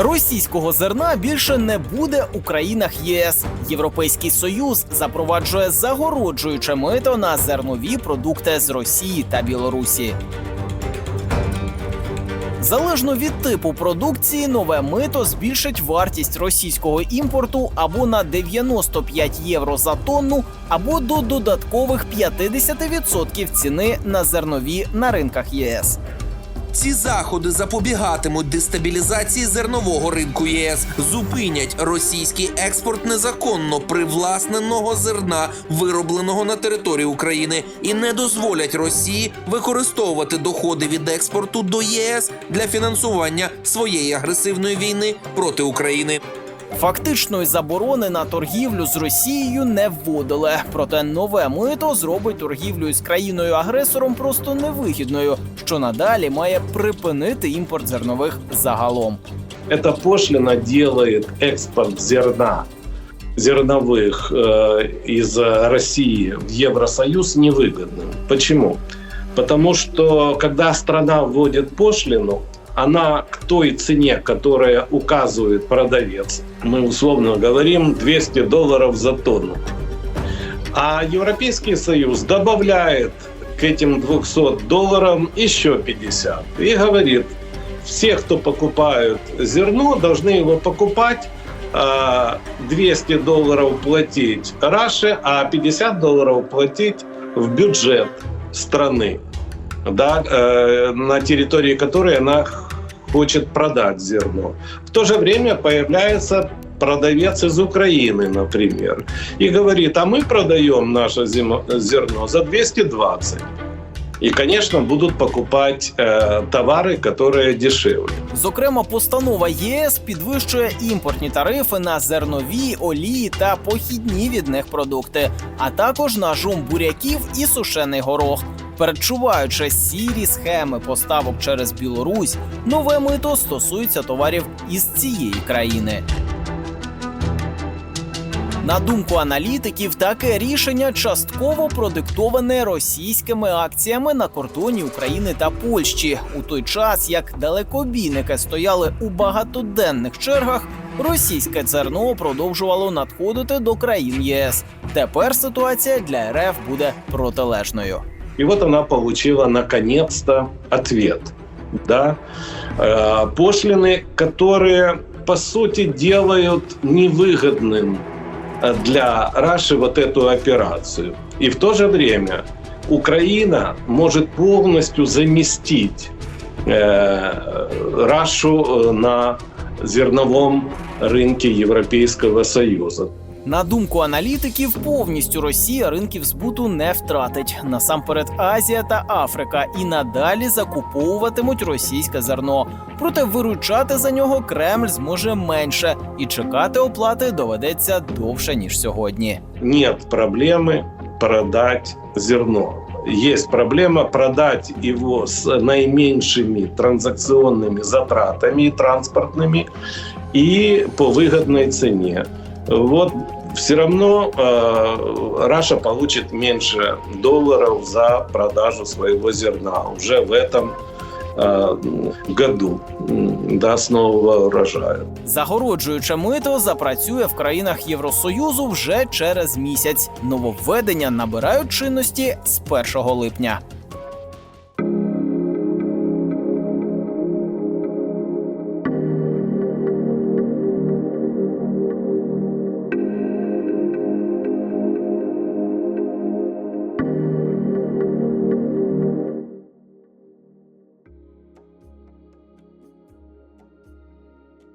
Російського зерна більше не буде у країнах ЄС. Європейський союз запроваджує загороджуюче мито на зернові продукти з Росії та Білорусі. Залежно від типу продукції, нове мито збільшить вартість російського імпорту або на 95 євро за тонну, або до додаткових 50% ціни на зернові на ринках ЄС. Ці заходи запобігатимуть дестабілізації зернового ринку ЄС, зупинять російський експорт незаконно привласненого зерна, виробленого на території України, і не дозволять Росії використовувати доходи від експорту до ЄС для фінансування своєї агресивної війни проти України. Фактичної заборони на торгівлю з Росією не вводили. Проте нове мито зробить торгівлю з країною-агресором просто невигідною, що надалі має припинити імпорт зернових загалом. Эта пошлина делает экспорт зерна, зерновых э, из России в Евросоюз невыгодным. Почему? Потому что когда страна вводит пошлину, она к той цене, которая указывает продавец, мы условно говорим 200 долларов за тонну. А Европейский Союз добавляет к этим 200 долларам еще 50 и говорит, все, кто покупают зерно, должны его покупать, а, 200 долларов платить Раше, а 50 долларов платить в бюджет страны, да, э, на территории которой она хочет продать зерно. В то же время появляется продавец из Украины, например, и говорит, а мы продаем наше зимо- зерно за 220. И, конечно, будут покупать э, товары, которые дешевле. Зокрема, постанова ЄС підвищує імпортні тарифи на зернові, олії та похідні від них продукти, а також на жум буряків і сушений горох. Передчуваючи сірі схеми поставок через Білорусь, нове мито стосується товарів із цієї країни. На думку аналітиків, таке рішення частково продиктоване російськими акціями на кордоні України та Польщі. У той час як далекобійники стояли у багатоденних чергах, російське зерно продовжувало надходити до країн ЄС. Тепер ситуація для РФ буде протилежною. И вот она получила наконец-то ответ. Да? Э, Пошлины, которые, по сути, делают невыгодным для Раши вот эту операцию. И в то же время Украина может полностью заместить э, Рашу э, на зерновом рынке Европейского Союза. На думку аналітиків, повністю Росія ринків збуту не втратить. Насамперед, Азія та Африка і надалі закуповуватимуть російське зерно. Проте виручати за нього Кремль зможе менше, і чекати оплати доведеться довше ніж сьогодні. нет проблемы продать зерно. Есть проблема продать его с наименьшими транзакционными затратами и транспортными и по выгодной цене. Вот все равно э, Раша получит меньше долларов за продажу своего зерна уже в этом э, году, м, да, с нового урожая. Загороджуюче мито запрацює в країнах Євросоюзу вже через місяць. Нововведення набирають чинності з 1 липня.